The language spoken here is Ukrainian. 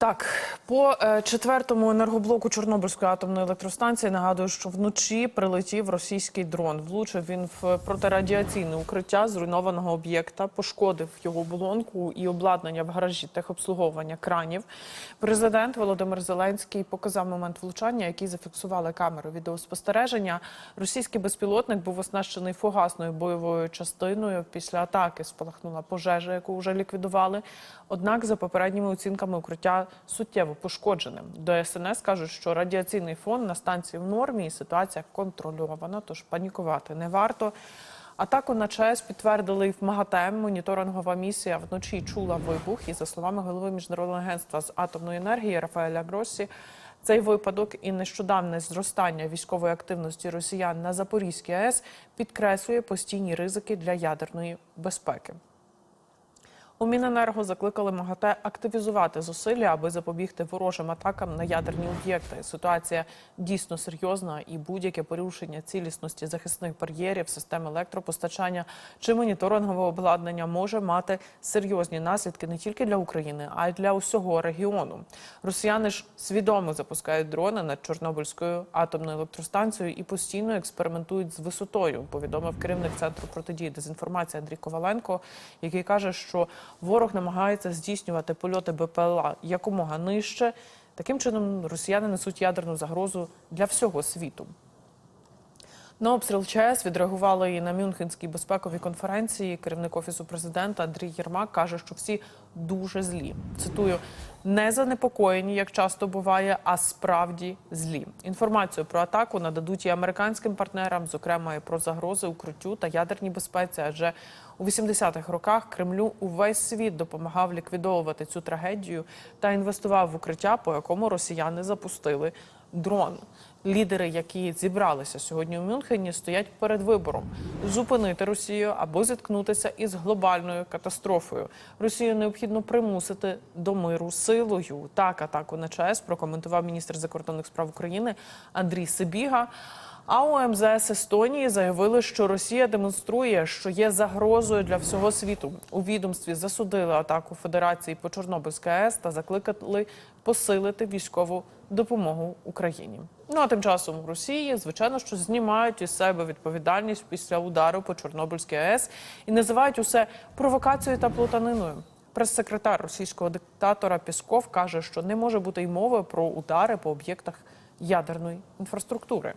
Так, по е, четвертому енергоблоку Чорнобильської атомної електростанції нагадую, що вночі прилетів російський дрон. Влучив він в протирадіаційне укриття зруйнованого об'єкта, пошкодив його оболонку і обладнання в гаражі техобслуговування кранів. Президент Володимир Зеленський показав момент влучання, який зафіксували камери відеоспостереження. Російський безпілотник був оснащений фугасною бойовою частиною. Після атаки спалахнула пожежа, яку вже ліквідували. Однак, за попередніми оцінками, укриття суттєво пошкоджене. До СНС кажуть, що радіаційний фон на станції в нормі і ситуація контрольована, тож панікувати не варто. Атаку на ЧАЕС підтвердили і в МАГАТЕ. Моніторингова місія вночі чула вибух. І за словами голови міжнародного агентства з атомної енергії Рафаеля Гроссі, цей випадок і нещодавне зростання військової активності росіян на Запорізькій АЕС підкреслює постійні ризики для ядерної безпеки. У Міненерго закликали МАГАТЕ активізувати зусилля, аби запобігти ворожим атакам на ядерні об'єкти. Ситуація дійсно серйозна, і будь-яке порушення цілісності захисних бар'єрів, систем електропостачання чи моніторингового обладнання може мати серйозні наслідки не тільки для України, а й для усього регіону. Росіяни ж свідомо запускають дрони над Чорнобильською атомною електростанцією і постійно експериментують з висотою. Повідомив керівник центру протидії дезінформації Андрій Коваленко, який каже, що ворог намагається здійснювати польоти БПЛА якомога нижче. Таким чином, росіяни несуть ядерну загрозу для всього світу. На обстріл ЧАЕС відреагували і на Мюнхенській безпековій конференції. Керівник офісу президента Андрій Єрмак каже, що всі дуже злі. Цитую не занепокоєні, як часто буває, а справді злі. Інформацію про атаку нададуть і американським партнерам, зокрема і про загрози укриттю та ядерній безпеці. Адже у 80-х роках Кремлю увесь світ допомагав ліквідовувати цю трагедію та інвестував в укриття, по якому росіяни запустили дрон. Лідери, які зібралися сьогодні у Мюнхені, стоять перед вибором зупинити Росію або зіткнутися із глобальною катастрофою. Росію необхідно примусити до миру силою. Так атаку на ЧАЕС прокоментував міністр закордонних справ України Андрій Сибіга. А у МЗС Естонії заявили, що Росія демонструє, що є загрозою для всього світу. У відомстві засудили атаку Федерації по Чорнобильській АЕС та закликали посилити військову допомогу Україні. Ну а тим часом в Росії, звичайно, що знімають із себе відповідальність після удару по Чорнобильській АЕС і називають усе провокацією та плутаниною. Прес-секретар російського диктатора Пісков каже, що не може бути й мови про удари по об'єктах ядерної інфраструктури.